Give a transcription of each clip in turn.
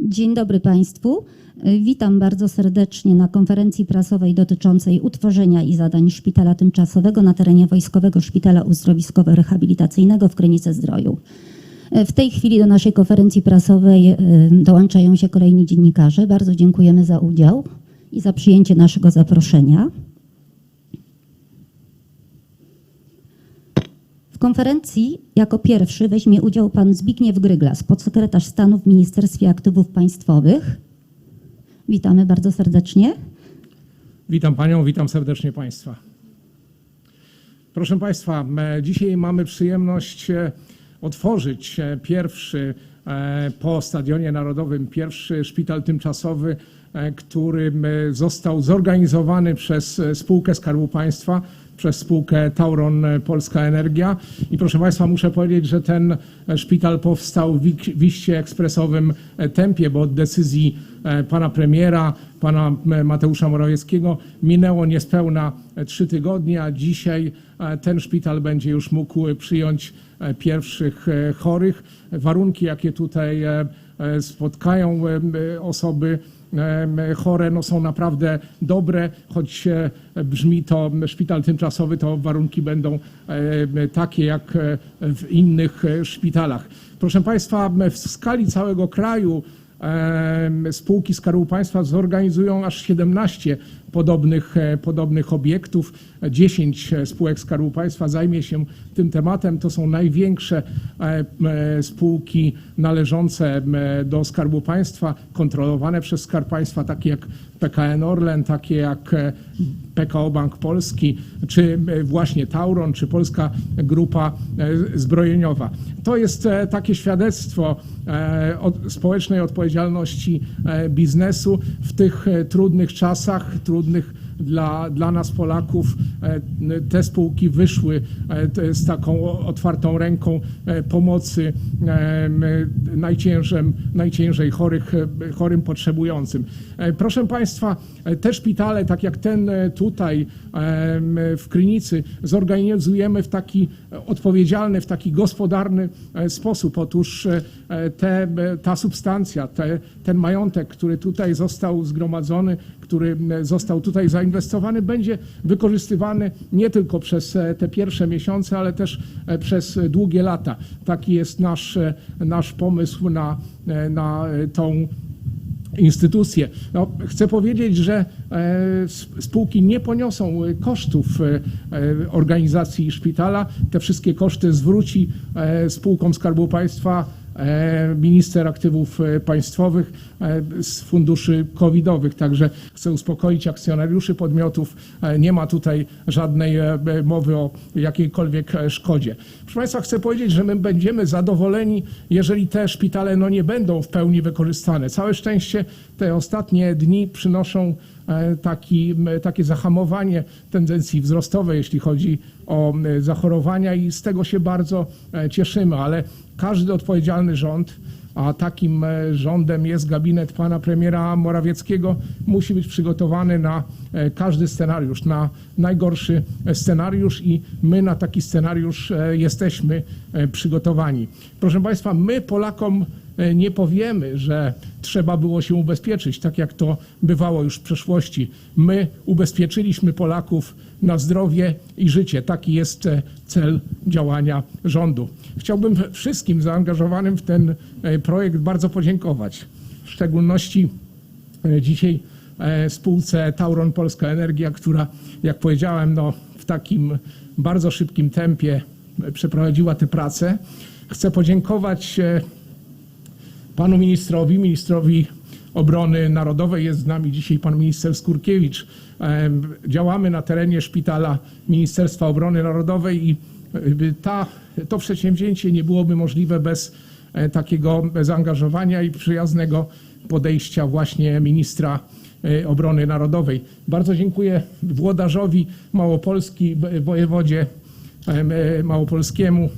Dzień dobry Państwu. Witam bardzo serdecznie na konferencji prasowej dotyczącej utworzenia i zadań Szpitala Tymczasowego na terenie Wojskowego Szpitala Uzdrowiskowo-Rehabilitacyjnego w Krynicy Zdroju. W tej chwili do naszej konferencji prasowej e, dołączają się kolejni dziennikarze. Bardzo dziękujemy za udział i za przyjęcie naszego zaproszenia. W konferencji jako pierwszy weźmie udział pan Zbigniew Gryglas, podsekretarz stanu w Ministerstwie Aktywów Państwowych. Witamy bardzo serdecznie. Witam Panią, witam serdecznie Państwa. Proszę Państwa, e, dzisiaj mamy przyjemność e, otworzyć e, pierwszy po Stadionie Narodowym, pierwszy szpital tymczasowy, który e, został zorganizowany przez e, spółkę Skarbu Państwa, przez spółkę Tauron e, Polska Energia. I proszę Państwa, muszę powiedzieć, że ten e, szpital powstał w ik- w iście ekspresowym e, tempie, bo od decyzji e, pana premiera, pana e, Mateusza Morawieckiego minęło niespełna e, trzy tygodnie, a dzisiaj e, ten szpital będzie już mógł przyjąć e, pierwszych e, chorych. Warunki, jakie tutaj e, e, spotkają e, e, osoby chore no są naprawdę dobre, choć brzmi to szpital tymczasowy, to warunki będą takie jak e, w innych e, szpitalach. Proszę Państwa, w skali całego kraju spółki Skarbu Państwa zorganizują aż 17 podobnych, e, podobnych obiektów. 10 spółek Skarbu Państwa zajmie się tym tematem. To są największe e, e, spółki należące do Skarbu Państwa, kontrolowane przez Skarb Państwa, takie jak PKN Orlen, takie jak e, PKO Bank Polski, czy e, właśnie Tauron, czy Polska Grupa e, Zbrojeniowa. To jest e, takie świadectwo e, społecznej odpowiedzialności e, biznesu w tych e, trudnych czasach, trudnych народных dla, dla nas Polaków e, te spółki wyszły e, z taką otwartą ręką e, pomocy najciężem, najciężej chorych, chorym potrzebującym. Proszę Państwa, te szpitale, tak jak ten tutaj w Krynicy, zorganizujemy w taki odpowiedzialny, w taki gospodarny sposób. Otóż te, ta substancja, te, ten majątek, który tutaj został zgromadzony, który został tutaj zainwestowany, będzie wykorzystywany nie tylko przez e, te pierwsze miesiące, ale też e, przez długie lata. Taki jest nasz, e, nasz pomysł na, na tą instytucje. No, chcę powiedzieć, że spółki nie poniosą kosztów organizacji szpitala. Te wszystkie koszty zwróci spółkom Skarbu Państwa minister aktywów państwowych z funduszy covidowych. Także chcę uspokoić akcjonariuszy podmiotów. E, Nie ma tutaj żadnej e, mowy o jakiejkolwiek e, szkodzie. Proszę Państwa, chcę powiedzieć, że my będziemy zadowoleni, jeżeli te szpitale no, nie będą w pełni wykorzystane. Całe szczęście te ostatnie dni przynoszą e, taki, takie zahamowanie tendencji wzrostowej, jeśli chodzi o zachorowania i z tego się bardzo e, cieszymy, ale każdy odpowiedzialny rząd, a takim e, rządem jest gabinet pana premiera Morawieckiego, musi być przygotowany na e, każdy scenariusz, na najgorszy scenariusz i my na taki scenariusz e, jesteśmy przygotowani. Proszę Państwa, my Polakom nie powiemy, że trzeba było się ubezpieczyć, tak jak to bywało już w przeszłości. My ubezpieczyliśmy Polaków na zdrowie i życie. Taki jest e, cel działania rządu. Chciałbym wszystkim zaangażowanym w ten e, projekt bardzo podziękować. W szczególności e, dzisiaj e, spółce Tauron Polska Energia, która, jak powiedziałem, no, w takim bardzo szybkim tempie e, przeprowadziła tę pracę. Chcę podziękować e, panu ministrowi, ministrowi obrony narodowej. Jest z nami dzisiaj pan minister Skurkiewicz. Działamy na terenie szpitala Ministerstwa Obrony Narodowej i ta, to przedsięwzięcie nie byłoby możliwe bez e, takiego zaangażowania i przyjaznego podejścia właśnie ministra e, obrony narodowej. Bardzo dziękuję włodarzowi Małopolski, wojewodzie e, małopolskiemu,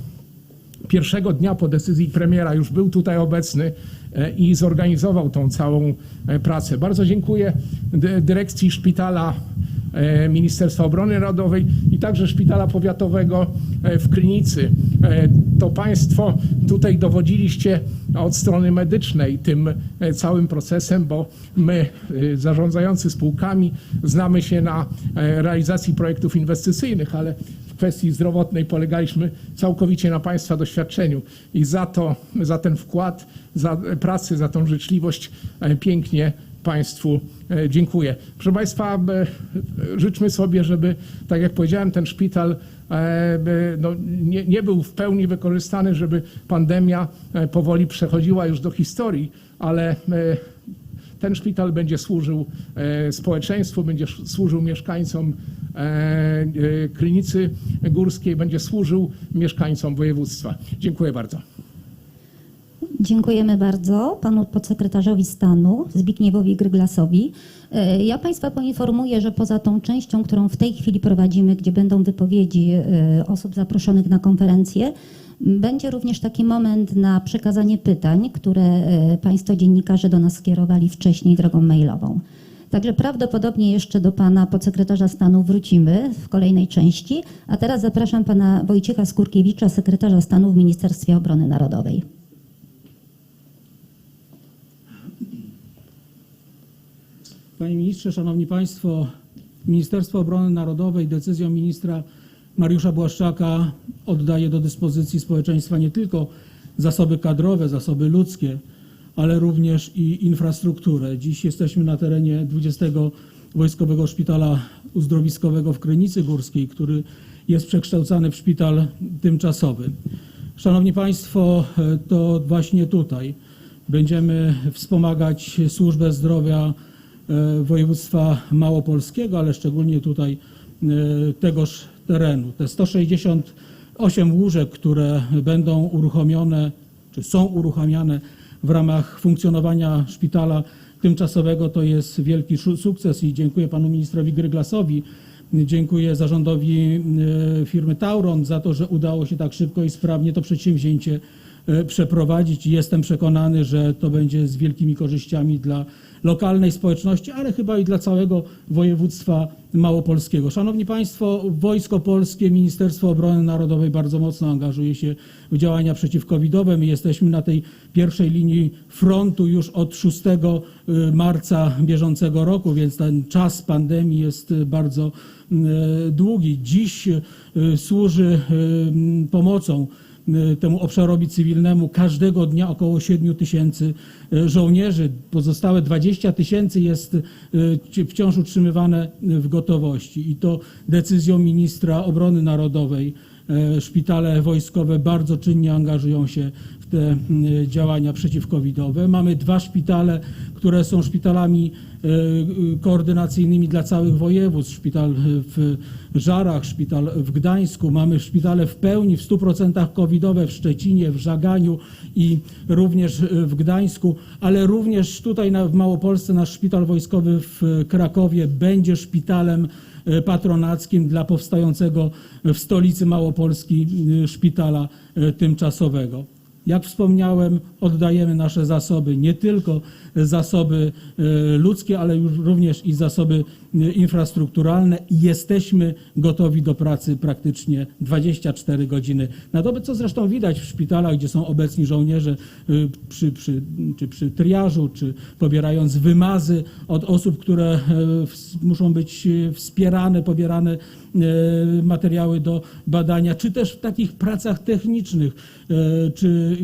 pierwszego dnia po decyzji premiera już był tutaj obecny e, i zorganizował tą całą e, pracę. Bardzo dziękuję dy- dyrekcji szpitala e, Ministerstwa Obrony Narodowej i także Szpitala Powiatowego w Krynicy. To Państwo tutaj dowodziliście od strony medycznej tym całym procesem, bo my, zarządzający spółkami, znamy się na realizacji projektów inwestycyjnych, ale kwestii zdrowotnej polegaliśmy całkowicie na Państwa doświadczeniu i za to, za ten wkład, za pracę, za tą życzliwość e, pięknie Państwu e, dziękuję. Proszę Państwa, e, życzmy sobie, żeby, tak jak powiedziałem, ten szpital e, no, nie, nie był w pełni wykorzystany, żeby pandemia e, powoli przechodziła już do historii, ale e, ten szpital będzie służył e, społeczeństwu, będzie służył mieszkańcom e, e, Klinicy Górskiej, będzie służył mieszkańcom województwa. Dziękuję bardzo. Dziękujemy bardzo panu podsekretarzowi stanu Zbigniewowi Gryglasowi. E, Ja Państwa poinformuję, że poza tą częścią, którą w tej chwili prowadzimy, gdzie będą wypowiedzi e, osób zaproszonych na konferencję, będzie również taki moment na przekazanie pytań, które e, Państwo dziennikarze do nas skierowali wcześniej drogą mailową. Także prawdopodobnie jeszcze do pana podsekretarza stanu wrócimy w kolejnej części, a teraz zapraszam pana Wojciecha Skurkiewicza, sekretarza stanu w Ministerstwie Obrony Narodowej. Panie Ministrze, Szanowni Państwo, Ministerstwo Obrony Narodowej decyzją ministra Mariusza Błaszczaka oddaje do dyspozycji społeczeństwa nie tylko zasoby kadrowe, zasoby ludzkie, ale również i infrastrukturę. Dziś jesteśmy na terenie 20 Wojskowego Szpitala Uzdrowiskowego w Krynicy Górskiej, który jest przekształcany w szpital tymczasowy. Szanowni Państwo, to właśnie tutaj będziemy wspomagać służbę zdrowia e, województwa małopolskiego, ale szczególnie tutaj e, tegoż terenu. Te 168 łóżek, które będą uruchomione, czy są uruchamiane w ramach funkcjonowania szpitala tymczasowego, to jest wielki sukces i dziękuję panu ministrowi Gryglasowi. Dziękuję zarządowi e, firmy Tauron za to, że udało się tak szybko i sprawnie to przedsięwzięcie e, przeprowadzić jestem przekonany, że to będzie z wielkimi korzyściami dla lokalnej społeczności, ale chyba i dla całego województwa małopolskiego. Szanowni Państwo, Wojsko Polskie, Ministerstwo Obrony Narodowej bardzo mocno angażuje się w działania przeciwcovidowe. My jesteśmy na tej pierwszej linii frontu już od 6 marca bieżącego roku, więc ten czas pandemii jest bardzo e, długi. Dziś służy pomocą y, temu obszarowi cywilnemu każdego dnia około 7 tysięcy y, żołnierzy. Pozostałe 20 tysięcy jest y, ci- wciąż utrzymywane w gotowości i to decyzją ministra obrony narodowej. Y, Szpitale wojskowe bardzo czynnie angażują się w te działania przeciwcovidowe. Mamy dwa szpitale, które są szpitalami y, y, koordynacyjnymi dla całych województw. Szpital w Żarach, szpital w Gdańsku. Mamy szpitale w pełni, w 100% covidowe w Szczecinie, w Żaganiu i również w Gdańsku, ale również tutaj na, w Małopolsce nasz szpital wojskowy w Krakowie będzie szpitalem patronackim dla powstającego w stolicy Małopolski y, szpitala y, tymczasowego. Jak wspomniałem, oddajemy nasze zasoby, nie tylko zasoby e, ludzkie, ale już również i zasoby e, infrastrukturalne. Jesteśmy gotowi do pracy praktycznie 24 godziny na dobę, co zresztą widać w szpitalach, gdzie są obecni żołnierze e, przy, przy, czy przy triażu, czy pobierając wymazy od osób, które muszą być wspierane, pobierane materiały do badania, czy też w takich pracach technicznych, czy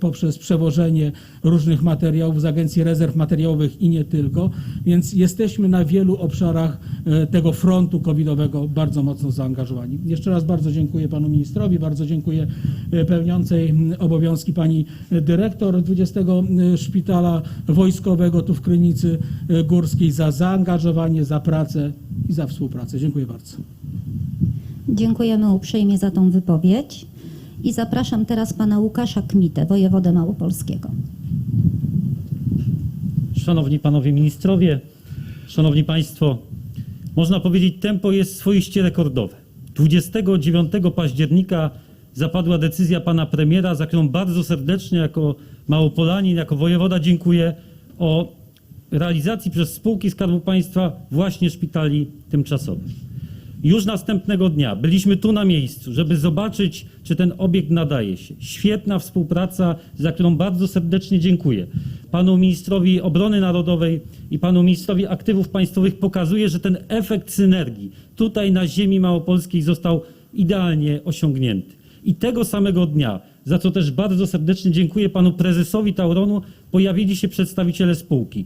poprzez przewożenie różnych materiałów z Agencji Rezerw Materiałowych i nie tylko. Więc jesteśmy na wielu obszarach e, tego frontu covidowego bardzo mocno zaangażowani. Jeszcze raz bardzo dziękuję panu ministrowi, bardzo dziękuję e, pełniącej obowiązki pani dyrektor 20 Szpitala Wojskowego tu w Krynicy e, Górskiej za zaangażowanie, za pracę i za współpracę. Dziękuję bardzo. Dziękujemy uprzejmie za tą wypowiedź i zapraszam teraz pana Łukasza Kmitę, wojewodę małopolskiego. Szanowni Panowie Ministrowie, Szanowni Państwo, można powiedzieć, tempo jest swoiście rekordowe. 29 października zapadła decyzja pana premiera, za którą bardzo serdecznie jako Małopolanin, jako wojewoda dziękuję, o realizacji przez spółki Skarbu Państwa właśnie szpitali tymczasowych. Już następnego dnia byliśmy tu na miejscu, żeby zobaczyć, czy ten obiekt nadaje się. Świetna współpraca, za którą bardzo serdecznie dziękuję. Panu ministrowi obrony narodowej i panu ministrowi aktywów państwowych pokazuje, że ten efekt synergii tutaj na ziemi małopolskiej został idealnie osiągnięty. I tego samego dnia, za co też bardzo serdecznie dziękuję panu prezesowi Tauronu, pojawili się przedstawiciele spółki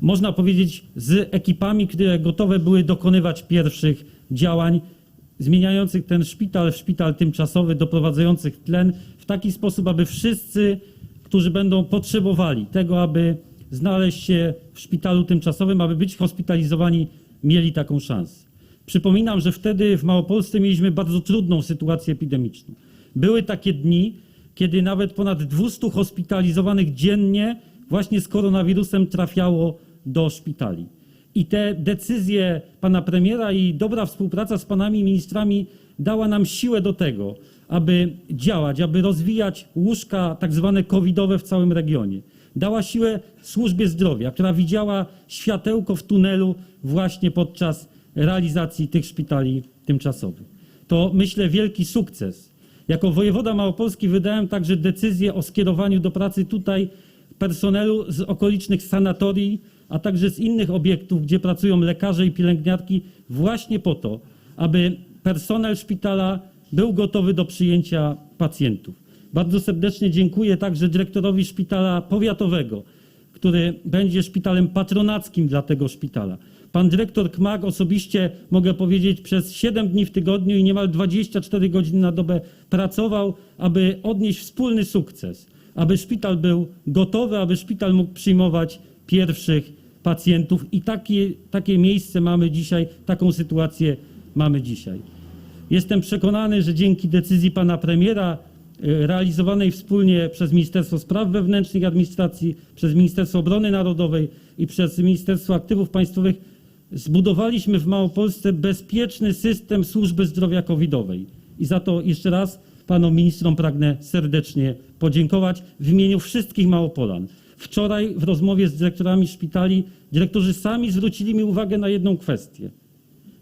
można powiedzieć, z ekipami, które gotowe były dokonywać pierwszych działań zmieniających ten szpital w szpital tymczasowy, doprowadzających tlen w taki sposób, aby wszyscy, którzy będą potrzebowali tego, aby znaleźć się w szpitalu tymczasowym, aby być hospitalizowani, mieli taką szansę. Przypominam, że wtedy w Małopolsce mieliśmy bardzo trudną sytuację epidemiczną. Były takie dni, kiedy nawet ponad 200 hospitalizowanych dziennie właśnie z koronawirusem trafiało do szpitali. I te decyzje pana premiera i dobra współpraca z panami ministrami dała nam siłę do tego, aby działać, aby rozwijać łóżka tak zwane covidowe w całym regionie. Dała siłę służbie zdrowia, która widziała światełko w tunelu właśnie podczas realizacji tych szpitali tymczasowych. To myślę wielki sukces. Jako wojewoda małopolski wydałem także decyzję o skierowaniu do pracy tutaj personelu z okolicznych sanatorii, a także z innych obiektów, gdzie pracują lekarze i pielęgniarki, właśnie po to, aby personel szpitala był gotowy do przyjęcia pacjentów. Bardzo serdecznie dziękuję także dyrektorowi szpitala powiatowego, który będzie szpitalem patronackim dla tego szpitala. Pan dyrektor Kmak osobiście, mogę powiedzieć, przez 7 dni w tygodniu i niemal 24 godziny na dobę pracował, aby odnieść wspólny sukces, aby szpital był gotowy, aby szpital mógł przyjmować pierwszych pacjentów i takie, takie miejsce mamy dzisiaj, taką sytuację mamy dzisiaj. Jestem przekonany, że dzięki decyzji pana premiera e, realizowanej wspólnie przez Ministerstwo Spraw Wewnętrznych i Administracji, przez Ministerstwo Obrony Narodowej i przez Ministerstwo Aktywów Państwowych zbudowaliśmy w Małopolsce bezpieczny system służby zdrowia covidowej. I za to jeszcze raz panom ministrom pragnę serdecznie podziękować w imieniu wszystkich Małopolan. Wczoraj w rozmowie z dyrektorami szpitali dyrektorzy sami zwrócili mi uwagę na jedną kwestię.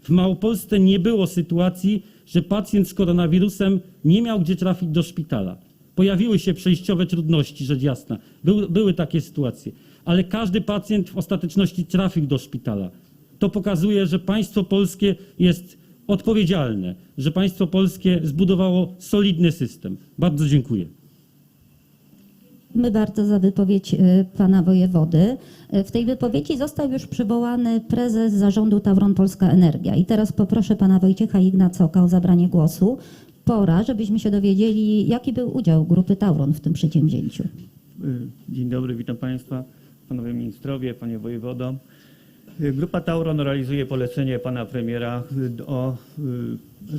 W Małopolsce nie było sytuacji, że pacjent z koronawirusem nie miał gdzie trafić do szpitala. Pojawiły się przejściowe trudności, rzecz jasna. Były, były takie sytuacje, ale każdy pacjent w ostateczności trafił do szpitala. To pokazuje, że państwo polskie jest odpowiedzialne, że państwo polskie zbudowało solidny system. Bardzo dziękuję. My bardzo za wypowiedź y, pana wojewody. Y, W tej wypowiedzi został już przywołany prezes zarządu Tauron Polska Energia. I teraz poproszę pana Wojciecha Ignacoka o zabranie głosu. Pora, żebyśmy się dowiedzieli, jaki był udział grupy Tauron w tym przedsięwzięciu. Y, Dzień dobry, witam Państwa, Panowie Ministrowie, Panie Wojewodo. Grupa Tauron realizuje polecenie Pana Premiera o,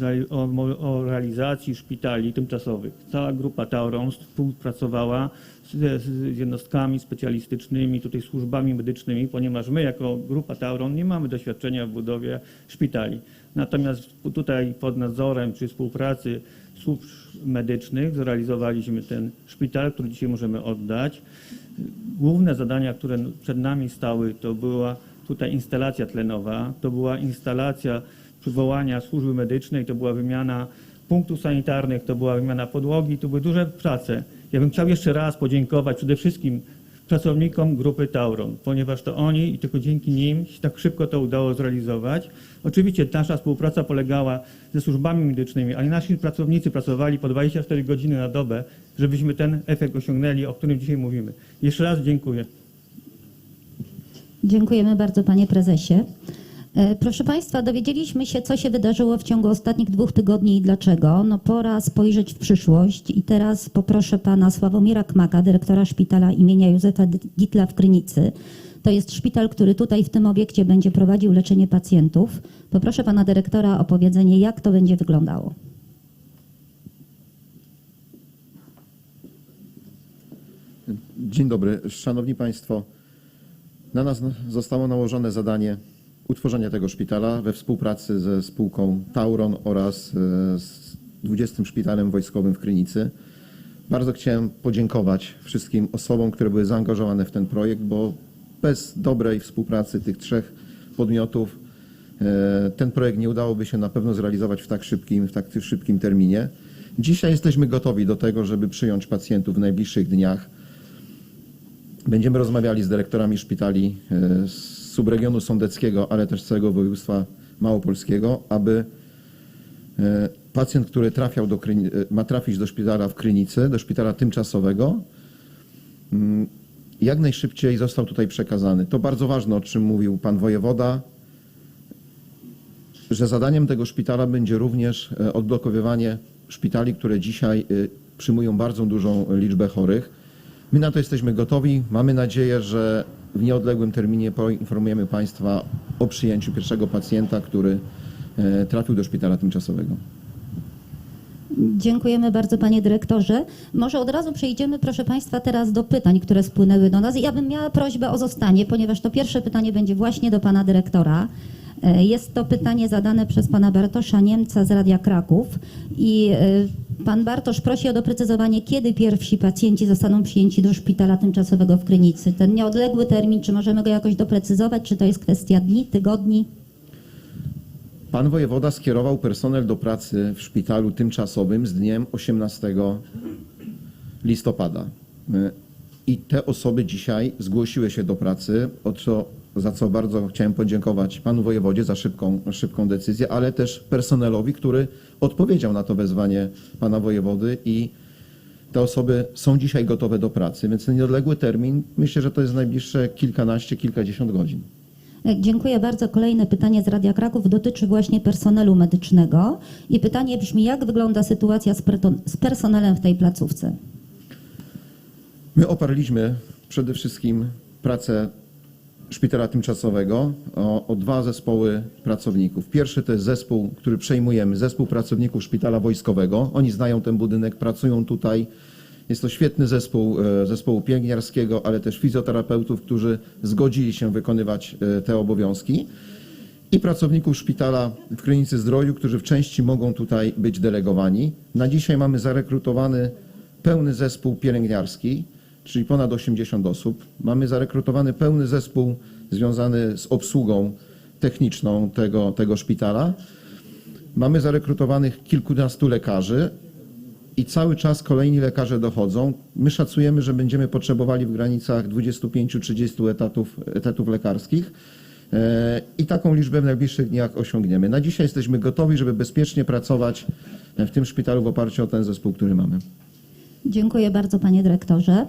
y, o, o realizacji szpitali tymczasowych. Cała Grupa Tauron współpracowała z, z jednostkami specjalistycznymi, tutaj służbami medycznymi, ponieważ my jako Grupa Tauron nie mamy doświadczenia w budowie szpitali. Natomiast tutaj pod nadzorem czy współpracy służb medycznych zrealizowaliśmy ten szpital, który dzisiaj możemy oddać. Główne zadania, które przed nami stały, to była tutaj instalacja tlenowa, to była instalacja przywołania służby medycznej, to była wymiana punktów sanitarnych, to była wymiana podłogi, to były duże prace. Ja bym chciał jeszcze raz podziękować przede wszystkim pracownikom grupy Tauron, ponieważ to oni i tylko dzięki nim się tak szybko to udało zrealizować. Oczywiście nasza współpraca polegała ze służbami medycznymi, ale nasi pracownicy pracowali po 24 godziny na dobę, żebyśmy ten efekt osiągnęli, o którym dzisiaj mówimy. Jeszcze raz dziękuję. Dziękujemy bardzo, panie prezesie. E, Proszę Państwa, dowiedzieliśmy się, co się wydarzyło w ciągu ostatnich dwóch tygodni i dlaczego. No pora spojrzeć w przyszłość i teraz poproszę pana Sławomira Kmaka, dyrektora szpitala imienia Józefa Ditla w Krynicy. To jest szpital, który tutaj w tym obiekcie będzie prowadził leczenie pacjentów. Poproszę pana dyrektora o powiedzenie, jak to będzie wyglądało. Dzień dobry. Szanowni Państwo, na nas zostało nałożone zadanie utworzenia tego szpitala we współpracy ze spółką Tauron oraz e, z 20 Szpitalem Wojskowym w Krynicy. Bardzo chciałem podziękować wszystkim osobom, które były zaangażowane w ten projekt, bo bez dobrej współpracy tych trzech podmiotów e, ten projekt nie udałoby się na pewno zrealizować w tak szybkim, w tak szybkim terminie. Dzisiaj jesteśmy gotowi do tego, żeby przyjąć pacjentów w najbliższych dniach. Będziemy rozmawiali z dyrektorami szpitali e, z subregionu sądeckiego, ale też całego województwa małopolskiego, aby e, pacjent, który trafiał do, e, ma trafić do szpitala w Krynicy, do szpitala tymczasowego, mm, jak najszybciej został tutaj przekazany. To bardzo ważne, o czym mówił pan wojewoda, że zadaniem tego szpitala będzie również odblokowywanie szpitali, które dzisiaj przyjmują bardzo dużą liczbę chorych. My na to jesteśmy gotowi. Mamy nadzieję, że w nieodległym terminie poinformujemy Państwa o przyjęciu pierwszego pacjenta, który e, trafił do szpitala tymczasowego. Dziękujemy bardzo panie dyrektorze. Może od razu przejdziemy, proszę państwa, teraz do pytań, które spłynęły do nas. Ja bym miała prośbę o zostanie, ponieważ to pierwsze pytanie będzie właśnie do pana dyrektora. E, Jest to pytanie zadane przez pana Bartosza Niemca z Radia Kraków i e, pan Bartosz prosi o doprecyzowanie, kiedy pierwsi pacjenci zostaną przyjęci do szpitala tymczasowego w Krynicy. Ten nieodległy termin, czy możemy go jakoś doprecyzować, czy to jest kwestia dni, tygodni? Pan wojewoda skierował personel do pracy w szpitalu tymczasowym z dniem 18 listopada. Y, I te osoby dzisiaj zgłosiły się do pracy, o co, za co bardzo chciałem podziękować panu wojewodzie za szybką, szybką decyzję, ale też personelowi, który odpowiedział na to wezwanie pana wojewody i te osoby są dzisiaj gotowe do pracy, więc ten nieodległy termin, myślę, że to jest najbliższe kilkanaście, kilkadziesiąt godzin. E, Dziękuję bardzo. Kolejne pytanie z Radia Kraków dotyczy właśnie personelu medycznego. I pytanie brzmi, jak wygląda sytuacja z, personelem w tej placówce? My oparliśmy przede wszystkim pracę szpitala tymczasowego o, o dwa zespoły pracowników. Pierwszy to jest zespół, który przejmujemy, zespół pracowników szpitala wojskowego. Oni znają ten budynek, pracują tutaj. Jest to świetny zespół e, zespołu pielęgniarskiego, ale też fizjoterapeutów, którzy zgodzili się wykonywać e, te obowiązki. I pracowników szpitala w Krynicy Zdroju, którzy w części mogą tutaj być delegowani. Na dzisiaj mamy zarekrutowany pełny zespół pielęgniarski, czyli ponad 80 osób. Mamy zarekrutowany pełny zespół związany z obsługą techniczną tego, tego szpitala. Mamy zarekrutowanych kilkunastu lekarzy i cały czas kolejni lekarze dochodzą. My szacujemy, że będziemy potrzebowali w granicach 25-30 etatów, etatów lekarskich. E, I taką liczbę w najbliższych dniach osiągniemy. Na dzisiaj jesteśmy gotowi, żeby bezpiecznie pracować w tym szpitalu w oparciu o ten zespół, który mamy. Dziękuję bardzo, panie dyrektorze.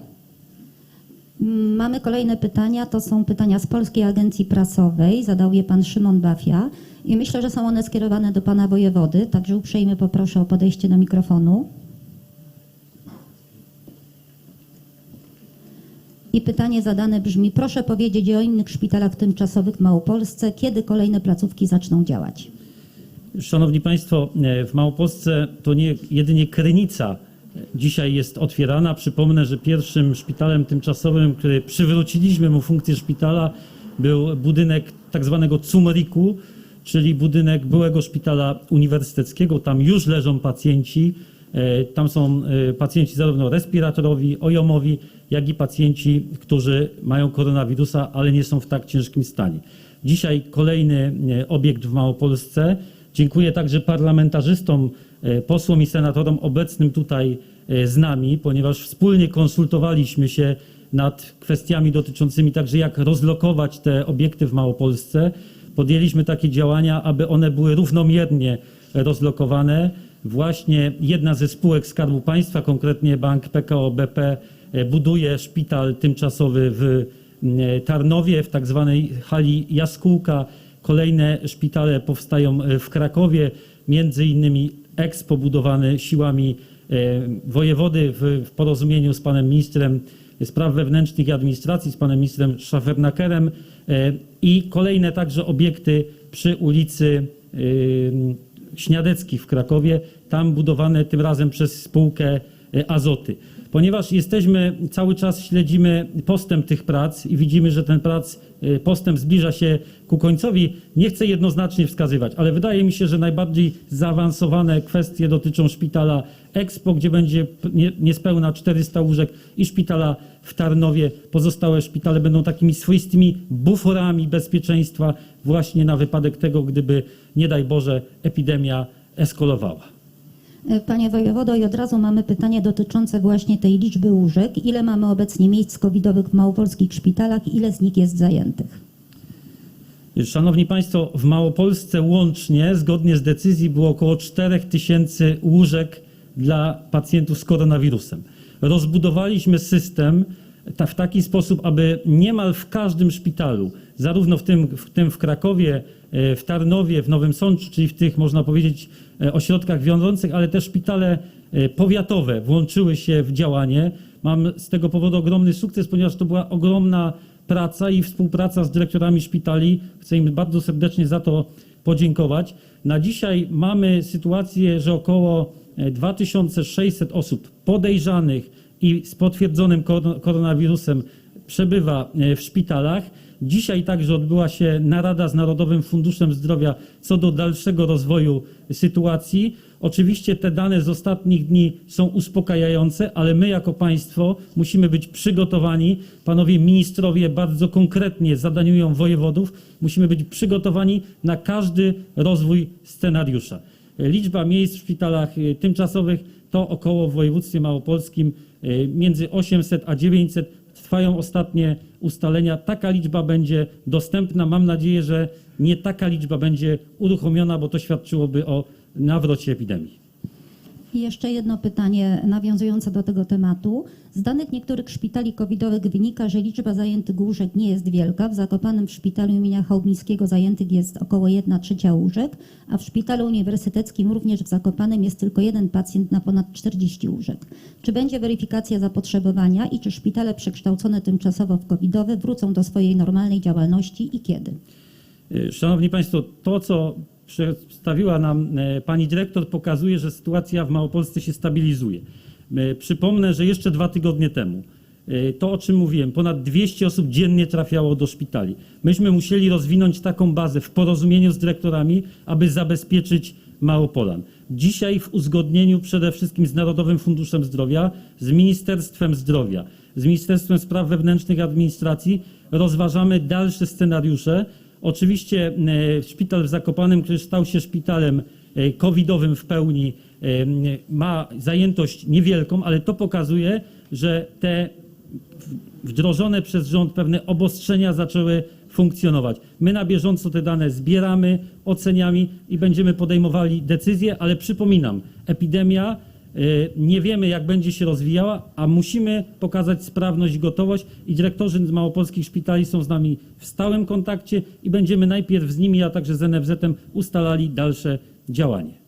Mamy kolejne pytania. To są pytania z Polskiej Agencji Prasowej. Zadał je pan Szymon Bafia. I myślę, że są one skierowane do pana wojewody. Także uprzejmie poproszę o podejście do mikrofonu. I pytanie zadane brzmi: Proszę powiedzieć o innych szpitalach tymczasowych w Małopolsce. Kiedy kolejne placówki zaczną działać? Szanowni Państwo, w Małopolsce to nie jedynie Krynica dzisiaj jest otwierana. Przypomnę, że pierwszym szpitalem tymczasowym, który przywróciliśmy mu funkcję szpitala, był budynek tak zwanego CUMRIK-u, czyli budynek byłego szpitala uniwersyteckiego. Tam już leżą pacjenci. E, Tam są e, pacjenci zarówno respiratorowi, ojomowi, jak i pacjenci, którzy mają koronawirusa, ale nie są w tak ciężkim stanie. Dzisiaj kolejny e, obiekt w Małopolsce. Dziękuję także parlamentarzystom, posłom i senatorom obecnym tutaj e, z nami, ponieważ wspólnie konsultowaliśmy się nad kwestiami dotyczącymi także jak rozlokować te obiekty w Małopolsce. Podjęliśmy takie działania, aby one były równomiernie rozlokowane. Właśnie jedna ze spółek Skarbu Państwa, konkretnie Bank PKO BP, e, buduje szpital tymczasowy w Tarnowie, w tak zwanej hali Jaskółka. Kolejne szpitale powstają e, w Krakowie, między innymi Expo budowany siłami e, wojewody w, porozumieniu z panem ministrem spraw wewnętrznych i administracji, z panem ministrem Schafernakerem e, i kolejne także obiekty przy ulicy e, Śniadeckich w Krakowie, tam budowane tym razem przez spółkę Azoty. Ponieważ jesteśmy, cały czas śledzimy postęp tych prac i widzimy, że ten prac, y, postęp zbliża się ku końcowi, nie chcę jednoznacznie wskazywać, ale wydaje mi się, że najbardziej zaawansowane kwestie dotyczą szpitala Expo, gdzie będzie niespełna 400 łóżek i szpitala w Tarnowie. Pozostałe szpitale będą takimi swoistymi buforami bezpieczeństwa właśnie na wypadek tego, gdyby, nie daj Boże, epidemia eskalowała. E, Panie wojewodo, i od razu mamy pytanie dotyczące właśnie tej liczby łóżek. Ile mamy obecnie miejsc covidowych w małopolskich szpitalach? Ile z nich jest zajętych? Szanowni Państwo, w Małopolsce łącznie, zgodnie z decyzją, było około 4 tysięcy łóżek dla pacjentów z koronawirusem. Rozbudowaliśmy system ta, w taki sposób, aby niemal w każdym szpitalu, zarówno w tym w, tym w Krakowie, e, w Tarnowie, w Nowym Sączu, czyli w tych, można powiedzieć, e, ośrodkach wiążących, ale też szpitale e, powiatowe włączyły się w działanie. Mam z tego powodu ogromny sukces, ponieważ to była ogromna praca i współpraca z dyrektorami szpitali. Chcę im bardzo serdecznie za to podziękować. Na dzisiaj mamy sytuację, że około e, 2600 osób podejrzanych i z potwierdzonym koron- koronawirusem przebywa e, w szpitalach. Dzisiaj także odbyła się narada z Narodowym Funduszem Zdrowia co do dalszego rozwoju sytuacji. Oczywiście te dane z ostatnich dni są uspokajające, ale my jako państwo musimy być przygotowani. Panowie ministrowie bardzo konkretnie zadaniują wojewodów. Musimy być przygotowani na każdy rozwój scenariusza. Liczba miejsc w szpitalach y, tymczasowych to około w województwie małopolskim między 800 a 900. Trwają ostatnie ustalenia. Taka liczba będzie dostępna. Mam nadzieję, że nie taka liczba będzie uruchomiona, bo to świadczyłoby o nawrocie epidemii. Jeszcze jedno pytanie nawiązujące do tego tematu. Z danych niektórych szpitali covidowych wynika, że liczba zajętych łóżek nie jest wielka. W Zakopanem w szpitalu imienia Chałmińskiego zajętych jest około 1 trzecia łóżek, a w szpitalu uniwersyteckim również w Zakopanem jest tylko jeden pacjent na ponad 40 łóżek. Czy będzie weryfikacja zapotrzebowania i czy szpitale przekształcone tymczasowo w covidowe wrócą do swojej normalnej działalności i kiedy? Y, Szanowni Państwo, to co przedstawiła nam e, pani dyrektor pokazuje, że sytuacja w Małopolsce się stabilizuje. E, Przypomnę, że jeszcze dwa tygodnie temu e, to, o czym mówiłem, ponad 200 osób dziennie trafiało do szpitali. Myśmy musieli rozwinąć taką bazę w porozumieniu z dyrektorami, aby zabezpieczyć Małopolan. Dzisiaj w uzgodnieniu przede wszystkim z Narodowym Funduszem Zdrowia, z Ministerstwem Zdrowia, z Ministerstwem Spraw Wewnętrznych i Administracji rozważamy dalsze scenariusze. Oczywiście e, szpital w Zakopanem, który stał się szpitalem e, covidowym w pełni, e, ma zajętość niewielką, ale to pokazuje, że te wdrożone przez rząd pewne obostrzenia zaczęły funkcjonować. My na bieżąco te dane zbieramy, oceniamy i będziemy podejmowali decyzje, ale przypominam, epidemia nie wiemy, jak będzie się rozwijała, a musimy pokazać sprawność i gotowość i dyrektorzy z małopolskich szpitali są z nami w stałym kontakcie i będziemy najpierw z nimi, a także z NFZ-em ustalali dalsze działanie.